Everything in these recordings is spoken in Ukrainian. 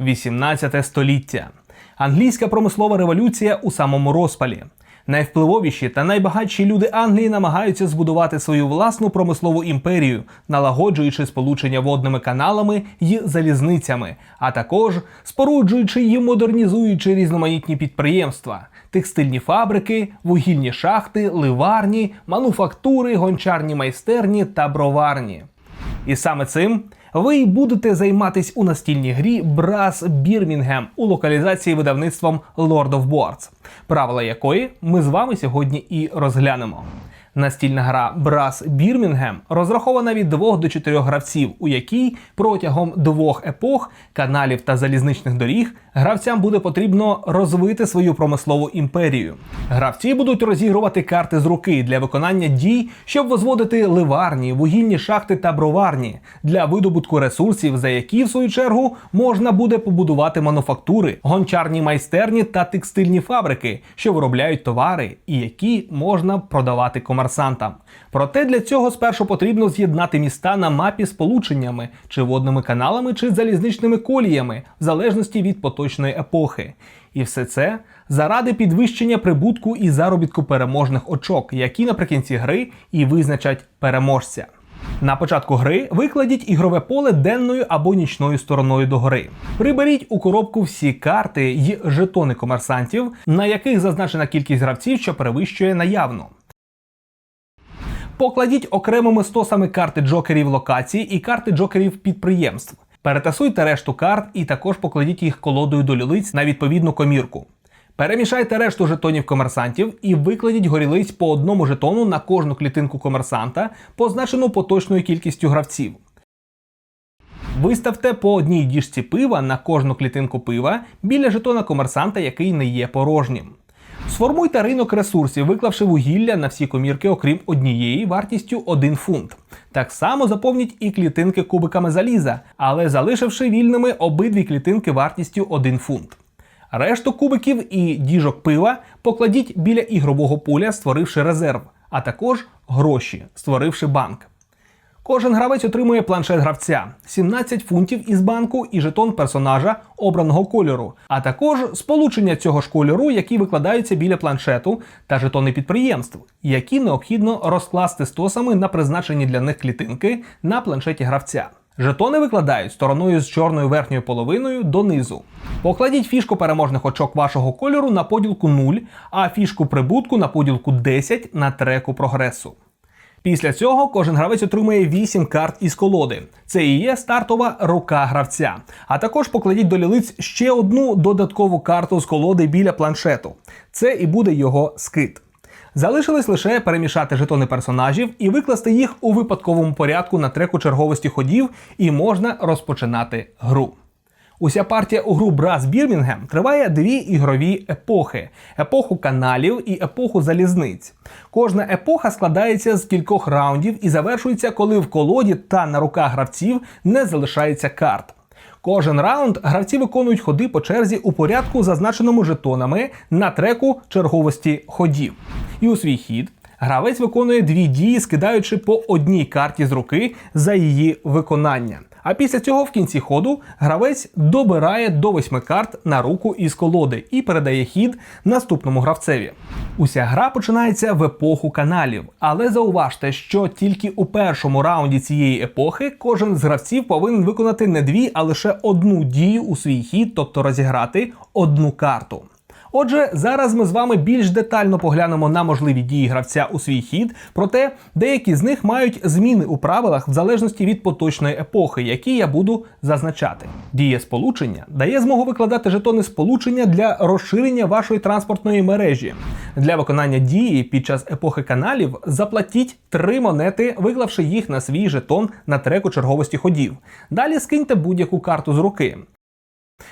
18 століття. Англійська промислова революція у самому розпалі. Найвпливовіші та найбагатші люди Англії намагаються збудувати свою власну промислову імперію, налагоджуючи сполучення водними каналами й залізницями, а також споруджуючи й модернізуючи різноманітні підприємства, текстильні фабрики, вугільні шахти, ливарні, мануфактури, гончарні майстерні та броварні. І саме цим ви будете займатись у настільній грі Брас Бірмінгем у локалізації видавництвом Lord of Boards, правила якої ми з вами сьогодні і розглянемо. Настільна гра Брас Бірмінгем розрахована від 2 до 4 гравців, у якій протягом двох епох, каналів та залізничних доріг гравцям буде потрібно розвити свою промислову імперію. Гравці будуть розігрувати карти з руки для виконання дій, щоб возводити ливарні, вугільні шахти та броварні для видобутку ресурсів, за які в свою чергу можна буде побудувати мануфактури, гончарні майстерні та текстильні фабрики, що виробляють товари і які можна продавати комерсантам. Проте для цього спершу потрібно з'єднати міста на мапі сполученнями, чи водними каналами, чи залізничними коліями, в залежності від поточної епохи. І все це заради підвищення прибутку і заробітку переможних очок, які наприкінці гри і визначать переможця. На початку гри викладіть ігрове поле денною або нічною стороною до гри. Приберіть у коробку всі карти й жетони комерсантів, на яких зазначена кількість гравців, що перевищує наявну. Покладіть окремими стосами карти джокерів локації і карти джокерів підприємств. Перетасуйте решту карт і також покладіть їх колодою до лілиць на відповідну комірку. Перемішайте решту жетонів комерсантів і викладіть горілиць по одному жетону на кожну клітинку комерсанта, позначену поточною кількістю гравців. Виставте по одній діжці пива на кожну клітинку пива біля жетона комерсанта, який не є порожнім. Сформуйте ринок ресурсів, виклавши вугілля на всі комірки, окрім однієї, вартістю 1 фунт. Так само заповніть і клітинки кубиками заліза, але залишивши вільними обидві клітинки вартістю 1 фунт. Решту кубиків і діжок пива покладіть біля ігрового поля, створивши резерв, а також гроші, створивши банк. Кожен гравець отримує планшет гравця, 17 фунтів із банку і жетон персонажа обраного кольору, а також сполучення цього ж кольору, які викладаються біля планшету, та жетони підприємств, які необхідно розкласти стосами на призначені для них клітинки на планшеті гравця. Жетони викладають стороною з чорною верхньою половиною донизу. Покладіть фішку переможних очок вашого кольору на поділку 0, а фішку прибутку на поділку 10 на треку прогресу. Після цього кожен гравець отримує 8 карт із колоди. Це і є стартова рука гравця. А також покладіть до лілиць ще одну додаткову карту з колоди біля планшету. Це і буде його скит. Залишилось лише перемішати жетони персонажів і викласти їх у випадковому порядку на треку черговості ходів, і можна розпочинати гру. Уся партія у гру Брас Бірмінгем триває дві ігрові епохи: епоху каналів і епоху залізниць. Кожна епоха складається з кількох раундів і завершується, коли в колоді та на руках гравців не залишається карт. Кожен раунд гравці виконують ходи по черзі у порядку, зазначеному жетонами на треку черговості ходів. І у свій хід гравець виконує дві дії, скидаючи по одній карті з руки за її виконання. А після цього в кінці ходу гравець добирає до восьми карт на руку із колоди і передає хід наступному гравцеві. Уся гра починається в епоху каналів, але зауважте, що тільки у першому раунді цієї епохи кожен з гравців повинен виконати не дві, а лише одну дію у свій хід, тобто розіграти одну карту. Отже, зараз ми з вами більш детально поглянемо на можливі дії гравця у свій хід, проте деякі з них мають зміни у правилах в залежності від поточної епохи, які я буду зазначати. Дія сполучення дає змогу викладати жетони сполучення для розширення вашої транспортної мережі. Для виконання дії під час епохи каналів заплатіть три монети, виклавши їх на свій жетон на треку черговості ходів. Далі скиньте будь-яку карту з руки.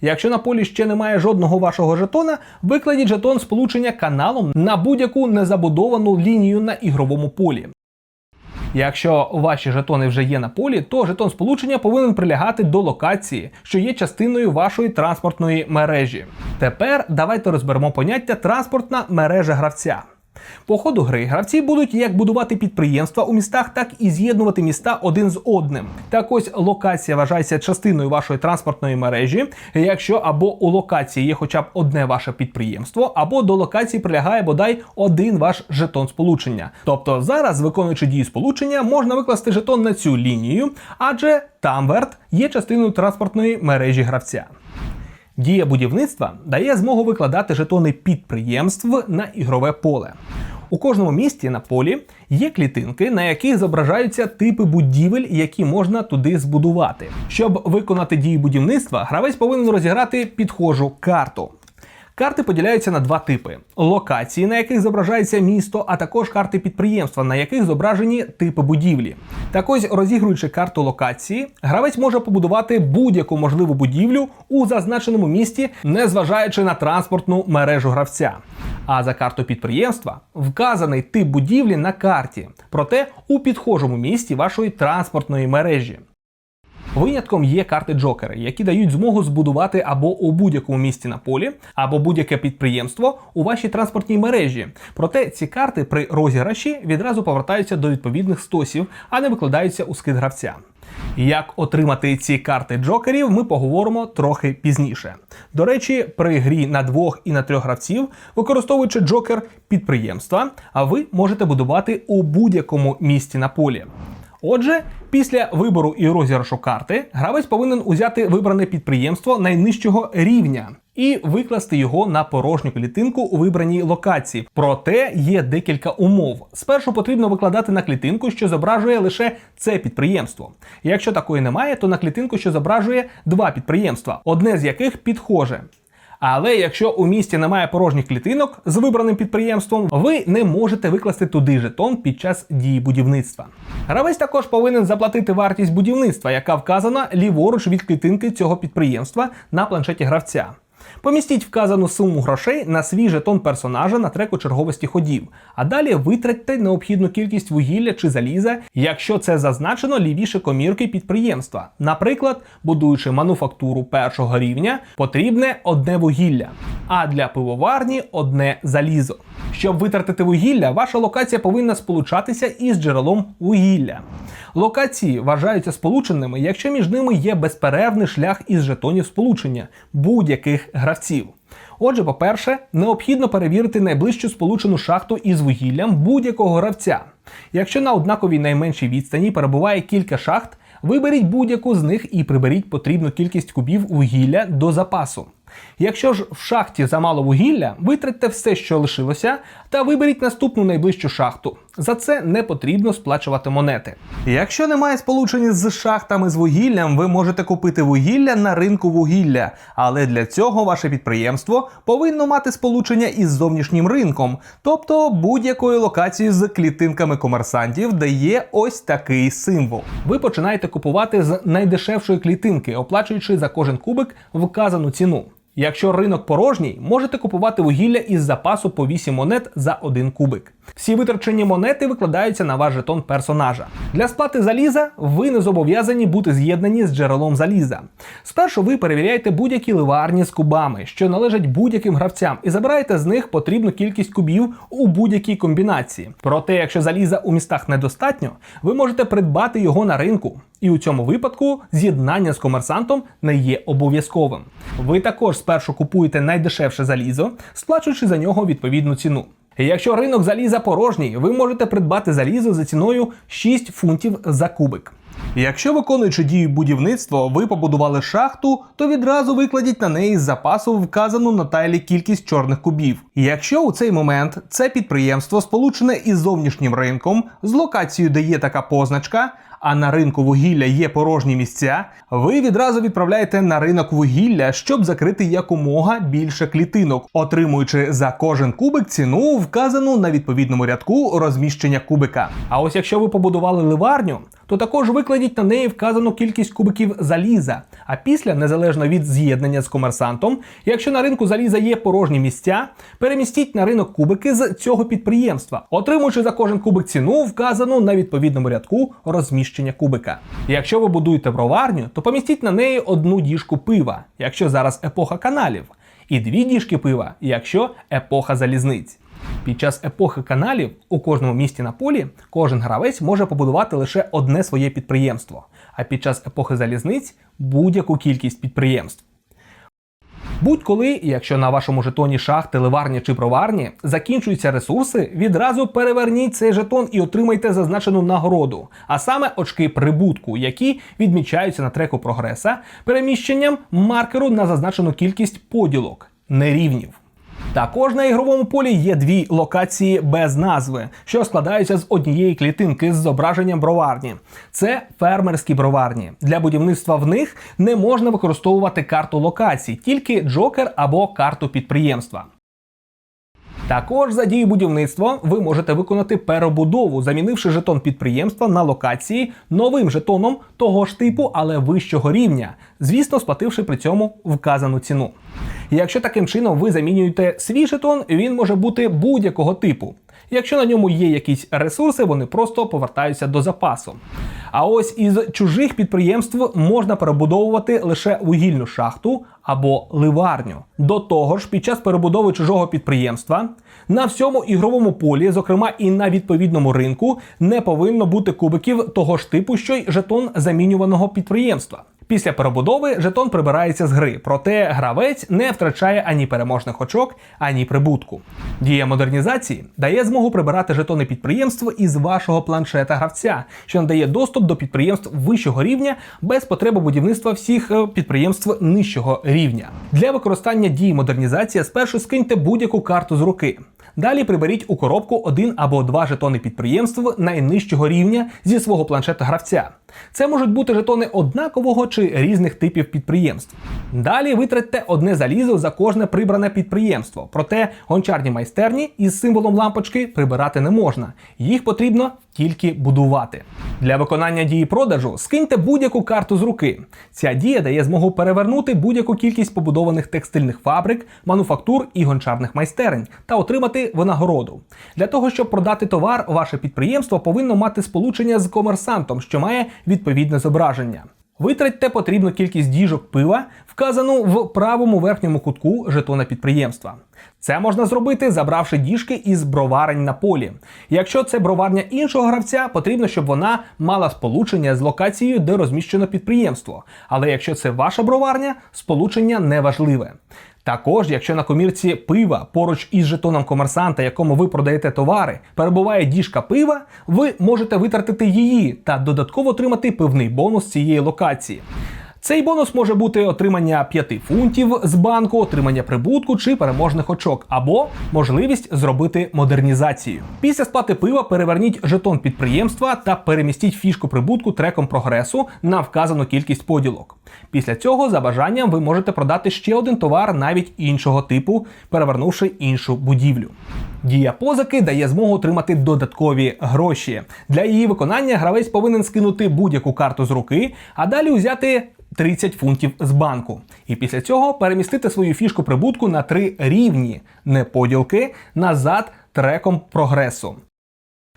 Якщо на полі ще немає жодного вашого жетона, викладіть жетон сполучення каналом на будь-яку незабудовану лінію на ігровому полі. Якщо ваші жетони вже є на полі, то жетон сполучення повинен прилягати до локації, що є частиною вашої транспортної мережі. Тепер давайте розберемо поняття транспортна мережа гравця. По ходу гри гравці будуть як будувати підприємства у містах, так і з'єднувати міста один з одним. Так ось локація вважається частиною вашої транспортної мережі, якщо або у локації є хоча б одне ваше підприємство, або до локації прилягає бодай один ваш жетон сполучення. Тобто зараз, виконуючи дію сполучення, можна викласти жетон на цю лінію, адже Тамверт є частиною транспортної мережі гравця. Дія будівництва дає змогу викладати жетони підприємств на ігрове поле. У кожному місті на полі є клітинки, на яких зображаються типи будівель, які можна туди збудувати. Щоб виконати дії будівництва, гравець повинен розіграти підхожу карту. Карти поділяються на два типи: локації, на яких зображається місто, а також карти підприємства, на яких зображені типи будівлі. Так ось, розігруючи карту локації, гравець може побудувати будь-яку можливу будівлю у зазначеному місті, незважаючи на транспортну мережу гравця. А за карту підприємства вказаний тип будівлі на карті, проте у підхожому місті вашої транспортної мережі. Винятком є карти Джокери, які дають змогу збудувати або у будь-якому місті на полі, або будь-яке підприємство у вашій транспортній мережі. Проте ці карти при розіграші відразу повертаються до відповідних стосів, а не викладаються у скид гравця. Як отримати ці карти джокерів, ми поговоримо трохи пізніше. До речі, при грі на двох і на трьох гравців, використовуючи джокер підприємства, а ви можете будувати у будь-якому місті на полі. Отже, після вибору і розіграшу карти гравець повинен узяти вибране підприємство найнижчого рівня і викласти його на порожню клітинку у вибраній локації. Проте є декілька умов. Спершу потрібно викладати на клітинку, що зображує лише це підприємство. Якщо такої немає, то на клітинку, що зображує два підприємства, одне з яких підхоже. Але якщо у місті немає порожніх клітинок з вибраним підприємством, ви не можете викласти туди жетон під час дії будівництва. Гравець також повинен заплатити вартість будівництва, яка вказана ліворуч від клітинки цього підприємства на планшеті гравця. Помістіть вказану суму грошей на свій жетон персонажа на треку черговості ходів, а далі витратьте необхідну кількість вугілля чи заліза, якщо це зазначено лівіше комірки підприємства. Наприклад, будуючи мануфактуру першого рівня, потрібне одне вугілля, а для пивоварні одне залізо. Щоб витратити вугілля, ваша локація повинна сполучатися із джерелом вугілля. Локації вважаються сполученими, якщо між ними є безперервний шлях із жетонів сполучення будь-яких гравців. Отже, по-перше, необхідно перевірити найближчу сполучену шахту із вугіллям будь-якого гравця. Якщо на однаковій найменшій відстані перебуває кілька шахт, виберіть будь-яку з них і приберіть потрібну кількість кубів вугілля до запасу. Якщо ж в шахті замало вугілля, витратьте все, що лишилося, та виберіть наступну найближчу шахту. За це не потрібно сплачувати монети. Якщо немає сполучення з шахтами з вугіллям, ви можете купити вугілля на ринку вугілля, але для цього ваше підприємство повинно мати сполучення із зовнішнім ринком, тобто будь-якою локацією з клітинками комерсантів, де є ось такий символ. Ви починаєте купувати з найдешевшої клітинки, оплачуючи за кожен кубик вказану ціну. Якщо ринок порожній, можете купувати вугілля із запасу по 8 монет за один кубик. Всі витрачені монети викладаються на ваш жетон персонажа. Для сплати заліза ви не зобов'язані бути з'єднані з джерелом заліза. Спершу ви перевіряєте будь-які ливарні з кубами, що належать будь-яким гравцям, і забираєте з них потрібну кількість кубів у будь-якій комбінації. Проте, якщо заліза у містах недостатньо, ви можете придбати його на ринку. І у цьому випадку з'єднання з комерсантом не є обов'язковим. Ви також спершу купуєте найдешевше залізо, сплачуючи за нього відповідну ціну. Якщо ринок заліза порожній, ви можете придбати залізо за ціною 6 фунтів за кубик. Якщо виконуючи дію будівництва, ви побудували шахту, то відразу викладіть на неї з запасу вказану на тайлі кількість чорних кубів. Якщо у цей момент це підприємство сполучене із зовнішнім ринком, з локацією, де є така позначка, а на ринку вугілля є порожні місця, ви відразу відправляєте на ринок вугілля, щоб закрити якомога більше клітинок, отримуючи за кожен кубик ціну, вказану на відповідному рядку розміщення кубика. А ось якщо ви побудували ливарню, то також викладіть на неї вказану кількість кубиків заліза. А після, незалежно від з'єднання з комерсантом, якщо на ринку заліза є порожні місця, перемістіть на ринок кубики з цього підприємства, отримуючи за кожен кубик ціну, вказану на відповідному рядку розміщення кубика. Якщо ви будуєте броварню, то помістіть на неї одну діжку пива, якщо зараз епоха каналів, і дві діжки пива, якщо епоха залізниць. Під час епохи каналів у кожному місті на полі кожен гравець може побудувати лише одне своє підприємство, а під час епохи залізниць будь-яку кількість підприємств. Будь-коли, якщо на вашому жетоні шахти, ливарні чи проварні закінчуються ресурси, відразу переверніть цей жетон і отримайте зазначену нагороду, а саме очки прибутку, які відмічаються на треку прогреса переміщенням маркеру на зазначену кількість поділок, нерівнів. Також на ігровому полі є дві локації без назви, що складаються з однієї клітинки з зображенням броварні. Це фермерські броварні. Для будівництва в них не можна використовувати карту локацій, тільки джокер або карту підприємства. Також за дію будівництва ви можете виконати перебудову, замінивши жетон підприємства на локації новим жетоном того ж типу, але вищого рівня, звісно, сплативши при цьому вказану ціну. Якщо таким чином ви замінюєте свій жетон, він може бути будь-якого типу. Якщо на ньому є якісь ресурси, вони просто повертаються до запасу. А ось із чужих підприємств можна перебудовувати лише вугільну шахту або ливарню. До того ж, під час перебудови чужого підприємства на всьому ігровому полі, зокрема і на відповідному ринку, не повинно бути кубиків того ж типу, що й жетон замінюваного підприємства. Після перебудови жетон прибирається з гри, проте гравець не втрачає ані переможних очок, ані прибутку. Дія модернізації дає змогу прибирати жетони підприємств із вашого планшета гравця, що надає доступ до підприємств вищого рівня без потреби будівництва всіх е, підприємств нижчого рівня. Для використання дії модернізації спершу скиньте будь-яку карту з руки. Далі приберіть у коробку один або два жетони підприємств найнижчого рівня зі свого планшета гравця. Це можуть бути жетони однакового чи різних типів підприємств. Далі витратьте одне залізо за кожне прибране підприємство. Проте гончарні майстерні із символом лампочки прибирати не можна. Їх потрібно тільки будувати. Для виконання дії продажу скиньте будь-яку карту з руки. Ця дія дає змогу перевернути будь-яку кількість побудованих текстильних фабрик, мануфактур і гончарних майстерень та отримати винагороду. Для того, щоб продати товар, ваше підприємство повинно мати сполучення з комерсантом, що має відповідне зображення. Витратьте потрібну кількість діжок пива, вказану в правому верхньому кутку жетона підприємства. Це можна зробити, забравши діжки із броварень на полі. Якщо це броварня іншого гравця, потрібно, щоб вона мала сполучення з локацією, де розміщено підприємство. Але якщо це ваша броварня, сполучення не важливе. Також, якщо на комірці пива поруч із жетоном комерсанта, якому ви продаєте товари, перебуває діжка пива, ви можете витратити її та додатково отримати пивний бонус цієї локації. Цей бонус може бути отримання 5 фунтів з банку, отримання прибутку чи переможних очок, або можливість зробити модернізацію. Після сплати пива переверніть жетон підприємства та перемістіть фішку прибутку треком прогресу на вказану кількість поділок. Після цього, за бажанням, ви можете продати ще один товар навіть іншого типу, перевернувши іншу будівлю. Дія позики дає змогу отримати додаткові гроші. Для її виконання гравець повинен скинути будь-яку карту з руки, а далі узяти 30 фунтів з банку. І після цього перемістити свою фішку прибутку на три рівні, неподілки назад треком прогресу.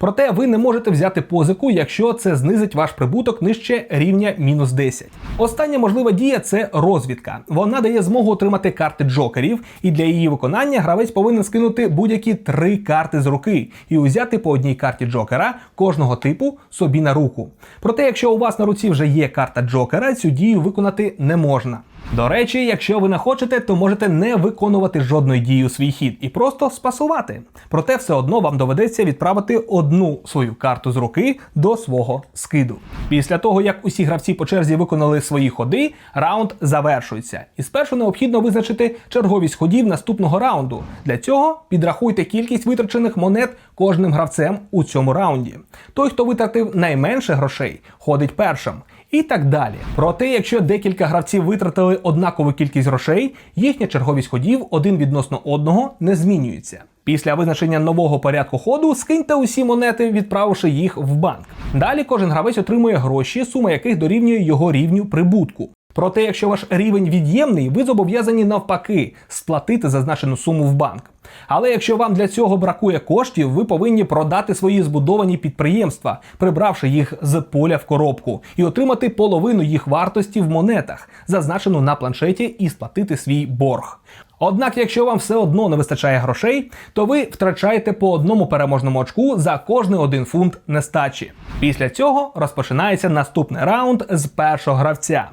Проте ви не можете взяти позику, якщо це знизить ваш прибуток нижче рівня мінус 10. Остання можлива дія це розвідка. Вона дає змогу отримати карти джокерів, і для її виконання гравець повинен скинути будь-які три карти з руки і узяти по одній карті джокера кожного типу собі на руку. Проте, якщо у вас на руці вже є карта джокера, цю дію виконати не можна. До речі, якщо ви не хочете, то можете не виконувати жодної дії у свій хід і просто спасувати. Проте все одно вам доведеться відправити одну свою карту з руки до свого скиду. Після того, як усі гравці по черзі виконали свої ходи, раунд завершується. І спершу необхідно визначити черговість ходів наступного раунду. Для цього підрахуйте кількість витрачених монет кожним гравцем у цьому раунді. Той, хто витратив найменше грошей, ходить першим і так далі. Проте, якщо декілька гравців витратили однакову кількість грошей, їхня черговість ходів один відносно одного не змінюється. Після визначення нового порядку ходу скиньте усі монети, відправивши їх в банк. Далі кожен гравець отримує гроші, сума яких дорівнює його рівню прибутку. Проте, якщо ваш рівень від'ємний, ви зобов'язані навпаки сплатити зазначену суму в банк. Але якщо вам для цього бракує коштів, ви повинні продати свої збудовані підприємства, прибравши їх з поля в коробку, і отримати половину їх вартості в монетах, зазначену на планшеті, і сплатити свій борг. Однак, якщо вам все одно не вистачає грошей, то ви втрачаєте по одному переможному очку за кожний один фунт нестачі. Після цього розпочинається наступний раунд з першого гравця.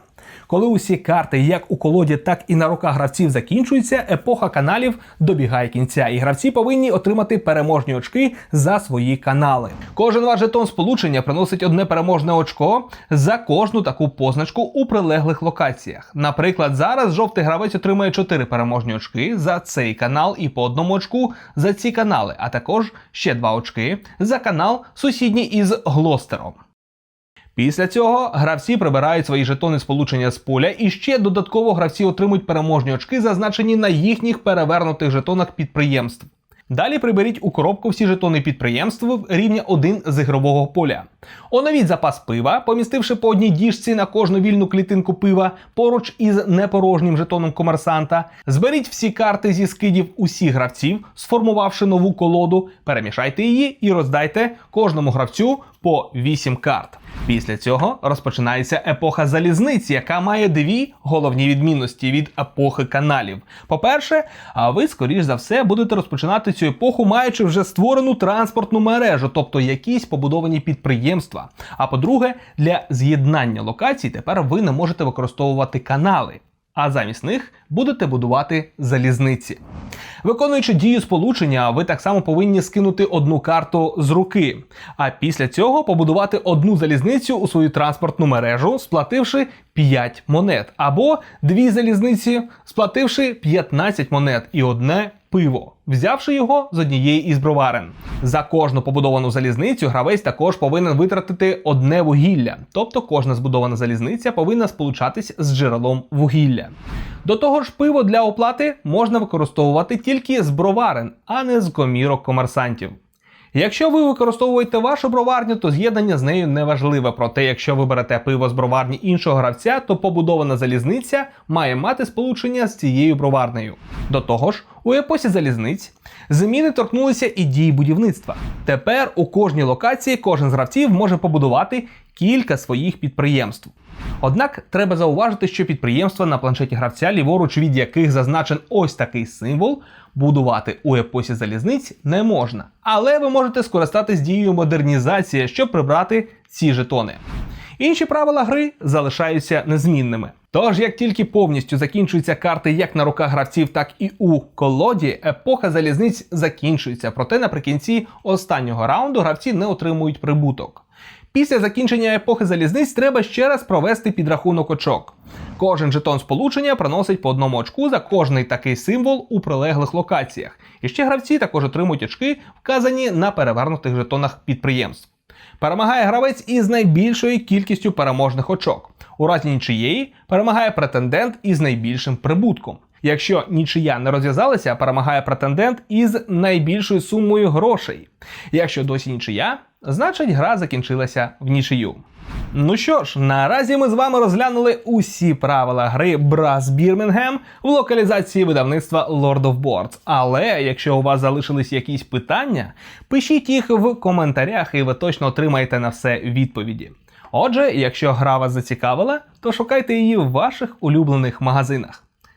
Коли усі карти, як у колоді, так і на руках гравців закінчуються, епоха каналів добігає кінця, і гравці повинні отримати переможні очки за свої канали. Кожен ваш жетон сполучення приносить одне переможне очко за кожну таку позначку у прилеглих локаціях. Наприклад, зараз жовтий гравець отримує 4 переможні очки за цей канал і по одному очку за ці канали, а також ще 2 очки за канал сусідній із Глостером. Після цього гравці прибирають свої жетони сполучення з поля, і ще додатково гравці отримують переможні очки, зазначені на їхніх перевернутих жетонах підприємств. Далі приберіть у коробку всі жетони підприємств рівня 1 з ігрового поля. Оновіть запас пива, помістивши по одній діжці на кожну вільну клітинку пива поруч із непорожнім жетоном комерсанта. Зберіть всі карти зі скидів усіх гравців, сформувавши нову колоду, перемішайте її і роздайте кожному гравцю по 8 карт. Після цього розпочинається епоха залізниці, яка має дві головні відмінності від епохи каналів. По-перше, ви, скоріш за все, будете розпочинати цю епоху, маючи вже створену транспортну мережу, тобто якісь побудовані підприємства. А по-друге, для з'єднання локацій тепер ви не можете використовувати канали. А замість них будете будувати залізниці. Виконуючи дію сполучення, ви так само повинні скинути одну карту з руки, а після цього побудувати одну залізницю у свою транспортну мережу, сплативши 5 монет, або дві залізниці, сплативши 15 монет і одне пиво, взявши його з однієї із броварен. За кожну побудовану залізницю гравець також повинен витратити одне вугілля, тобто кожна збудована залізниця повинна сполучатись з джерелом вугілля. До того ж, пиво для оплати можна використовувати тільки з броварен, а не з комірок комерсантів. Якщо ви використовуєте вашу броварню, то з'єднання з нею не важливе. Проте, якщо ви берете пиво з броварні іншого гравця, то побудована залізниця має мати сполучення з цією броварнею. До того ж, у епосі залізниць зміни торкнулися і дії будівництва. Тепер у кожній локації кожен з гравців може побудувати кілька своїх підприємств. Однак треба зауважити, що підприємства на планшеті гравця, ліворуч від яких зазначен ось такий символ, будувати у епосі залізниць не можна. Але ви можете скористатись дією модернізації, щоб прибрати ці жетони. Інші правила гри залишаються незмінними. Тож, як тільки повністю закінчуються карти як на руках гравців, так і у колоді, епоха залізниць закінчується. Проте наприкінці останнього раунду гравці не отримують прибуток. Після закінчення епохи залізниць треба ще раз провести підрахунок очок. Кожен жетон сполучення приносить по одному очку за кожний такий символ у прилеглих локаціях. І ще гравці також отримують очки, вказані на перевернутих жетонах підприємств. Перемагає гравець із найбільшою кількістю переможних очок. У разі нічиєї перемагає претендент із найбільшим прибутком. Якщо нічия не розв'язалася, перемагає претендент із найбільшою сумою грошей. Якщо досі нічия, значить гра закінчилася в нічию. Ну що ж, наразі ми з вами розглянули усі правила гри Brass Birmingham в локалізації видавництва Lord of Boards. Але якщо у вас залишились якісь питання, пишіть їх в коментарях, і ви точно отримаєте на все відповіді. Отже, якщо гра вас зацікавила, то шукайте її в ваших улюблених магазинах.